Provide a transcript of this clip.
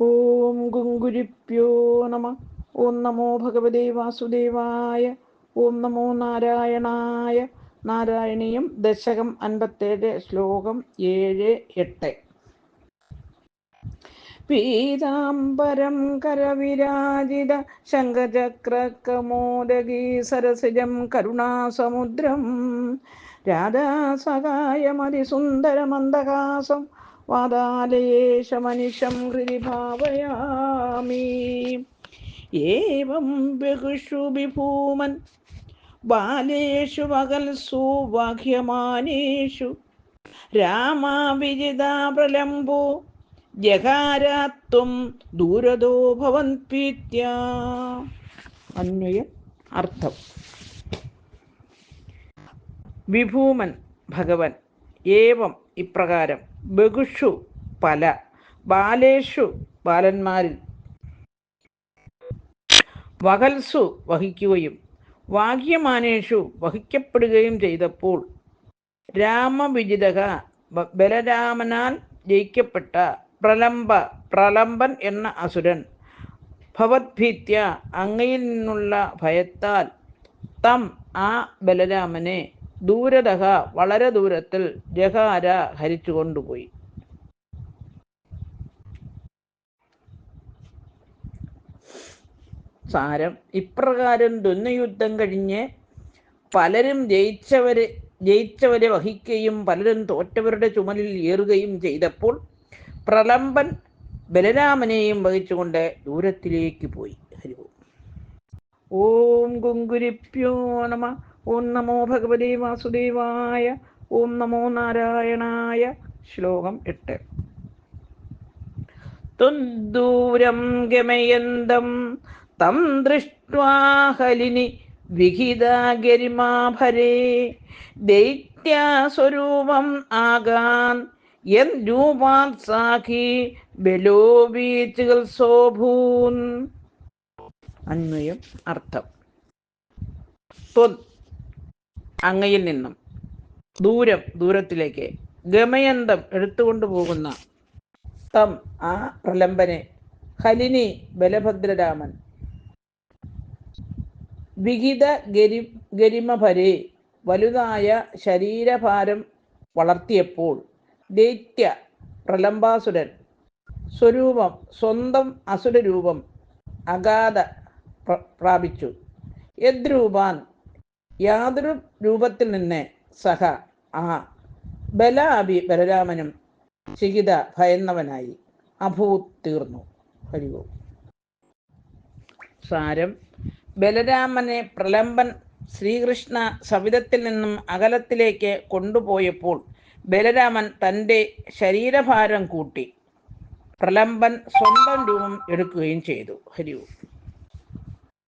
ഓം ഗുങ്കുരിപ്യോ നമ. ഓം നമോ ഭഗവതേ വാസുദേവായ. ഓം നമോ നാരായണായ. നാരായണീയം ദശകം അൻപത്തേഴ് ശ്ലോകം ഏഴ് എട്ട്. പീതാംബരം കരവിരാജിത ശങ്കചക്രകമോദഗീ സരസിജം കരുണാസമുദ്രം. രാധാസഹായമതിസുന്ദരമന്ദഹാസം വാതാലയേശമനിശം ഹൃദി ഭാവയാമി. ഏവം ബഹുഷു വിഭൂമൻ ബാലേഷു വകൽസു വാഹ്യമാനേഷു രാമാവിജിതാ പ്രലംബോ ജകാരാത്വം ദൂരതോ ഭവൻ പീത്യ അന്വയം അർത്ഥം. വിഭൂമൻ ഭഗവൻ ഏവം ഇപ്രകാരം. ബഹുഷു പല ബാലേഷു ബാലന്മാരിൽ. വകൽസു വഹിക്കുകയും വാഗ്യമാനേഷു വഹിക്കപ്പെടുകയും ചെയ്തപ്പോൾ രാമവിജിതക ബലരാമനാൽ ജയിക്കപ്പെട്ട പ്രലംബ പ്രലംബൻ എന്ന അസുരൻ ഭവദ്ഭീത്യ അങ്ങയിൽ നിന്നുള്ള ഭയത്താൽ തം ആ ബലരാമനെ ദൂരതഹ വളരെ ദൂരത്തിൽ ജഹാര ഹരിച്ചു കൊണ്ടുപോയി സാരം ഇപ്രകാരം ദുന്നയുദ്ധം കഴിഞ്ഞ് പലരും ജയിച്ചവരെ ജയിച്ചവരെ വഹിക്കുകയും പലരും തോറ്റവരുടെ ചുമലിൽ ഏറുകയും ചെയ്തപ്പോൾ പ്രലംബൻ ബലരാമനെയും വഹിച്ചുകൊണ്ട് ദൂരത്തിലേക്ക് പോയി ഹരി ഓം. കുങ്കുരിപ്യോ നമ ഓം നമോ ഭഗവതി വാസുദേവായ ഓം നമോ നാരായണായ ശ്ലോകം എട്ട്. തുന്ദൂരം ഗമയന്തം തം ദൃഷ്ട്വാഹലിനി വിഹിതഗരിമാഭരേ ദൈത്യാസ്വരൂപം ആകാൻ യൻ രൂപാൻ സാഖി ബലോബീച്ചുകൾ സോഭൂൻ. അന്വയം അർത്ഥം. അങ്ങയിൽ നിന്നും ദൂരം ദൂരത്തിലേക്ക് ഗമയന്തം എടുത്തുകൊണ്ടു പോകുന്ന തം ആ പ്രലംബനെ ഹലിനി ബലഭദ്രരാമൻ. വിഹിത ഗരി ഗരിമഭരെ വലുതായ ശരീരഭാരം വളർത്തിയപ്പോൾ ദൈത്യ പ്രലംബാസുരൻ സ്വരൂപം സ്വന്തം അസുരരൂപം അഗാധ പ്ര- പ്രാപിച്ചു. യദ്രൂപാൻ യാതൊരു രൂപത്തിൽ നിന്നെ സഹ ആ ബല അഭി ബലരാമനും ചികിത ഭയന്നവനായി അഭൂത് തീർന്നു. ഹരിവോ സാരം. ബലരാമനെ പ്രലംബൻ ശ്രീകൃഷ്ണ സവിധത്തിൽ നിന്നും അകലത്തിലേക്ക് കൊണ്ടുപോയപ്പോൾ ബലരാമൻ തന്റെ ശരീരഭാരം കൂട്ടി പ്രലംബൻ സ്വന്തം രൂപം എടുക്കുകയും ചെയ്തു. ഹരിവും